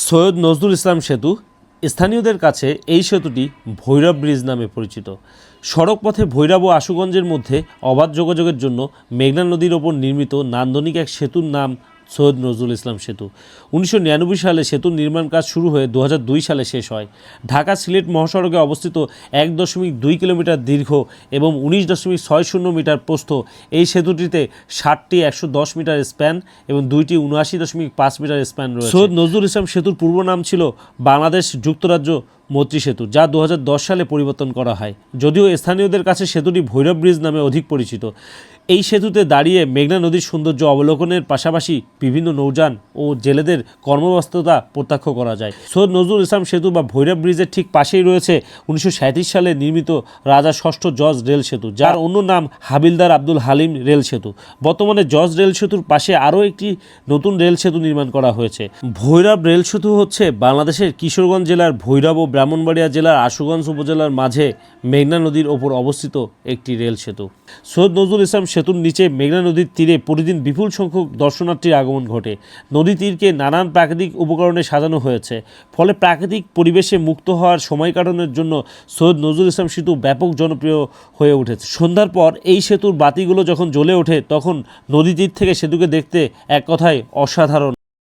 সৈয়দ নজরুল ইসলাম সেতু স্থানীয়দের কাছে এই সেতুটি ভৈরব ব্রিজ নামে পরিচিত। সড়কপথে ভৈরব ও আশুগঞ্জের মধ্যে অবাধ যোগাযোগের জন্য মেঘনা নদীর ওপর নির্মিত নান্দনিক এক সেতুর নাম সৈয়দ নজরুল ইসলাম সেতু। উনিশশো নিরানব্বই সালে সেতুর নির্মাণ কাজ শুরু হয়ে দু হাজার দুই সালে শেষ হয়। ঢাকা সিলেট মহাসড়কে অবস্থিত এক দশমিক দুই কিলোমিটার দীর্ঘ এবং উনিশ দশমিক ছয় শূন্য মিটার প্রস্থ এই সেতুটিতে ষাটটি একশো দশ মিটার স্প্যান এবং দুইটি উনআশি দশমিক পাঁচ মিটার স্প্যান রয়েছে। সৈয়দ নজরুল ইসলাম সেতুর পূর্ব নাম ছিল বাংলাদেশ যুক্তরাজ্য মৈত্রী সেতু, যা দু হাজার দশ সালে পরিবর্তন করা হয়। যদিও স্থানীয়দের কাছে সেতুটি ভৈরব ব্রিজ নামে অধিক পরিচিত। এই সেতুতে দাঁড়িয়ে মেঘনা নদীর সৌন্দর্য অবলোকনের পাশাপাশি বিভিন্ন নৌযান ও জেলেদের কর্মব্যস্ততা প্রত্যক্ষ করা যায়। সৈয়দ নজরুল ইসলাম সেতু বা ভৈরব ব্রিজের ঠিক পাশেই রয়েছে উনিশশো সাঁইত্রিশ সালে নির্মিত রাজা ষষ্ঠ জজ রেল সেতু, যার অন্য নাম হাবিলদার আব্দুল হালিম রেল সেতু। বর্তমানে জজ রেল সেতুর পাশে আরও একটি নতুন রেল সেতু নির্মাণ করা হয়েছে। ভৈরব রেল সেতু হচ্ছে বাংলাদেশের কিশোরগঞ্জ জেলার ভৈরব ও ব্রাহ্মণবাড়িয়া জেলার আশুগঞ্জ উপজেলার মাঝে মেঘনা নদীর ওপর অবস্থিত একটি রেল সেতু। সৈয়দ নজরুল ইসলাম সেতুর নিচে মেঘনা নদীর তীরে প্রতিদিন বিপুল সংখ্যক দর্শনার্থীর আগমন ঘটে। নদী তীরকে নানান প্রাকৃতিক উপকরণে সাজানো হয়েছে। ফলে প্রাকৃতিক পরিবেশে মুক্ত হওয়ার সময় কাটানোর জন্য সৈয়দ নজরুল ইসলাম সেতু ব্যাপক জনপ্রিয় হয়ে উঠেছে। সন্ধ্যার পর এই সেতুর বাতিগুলো যখন জ্বলে ওঠে, তখন নদী তীর থেকে সেতুকে দেখতে এক কথায় অসাধারণ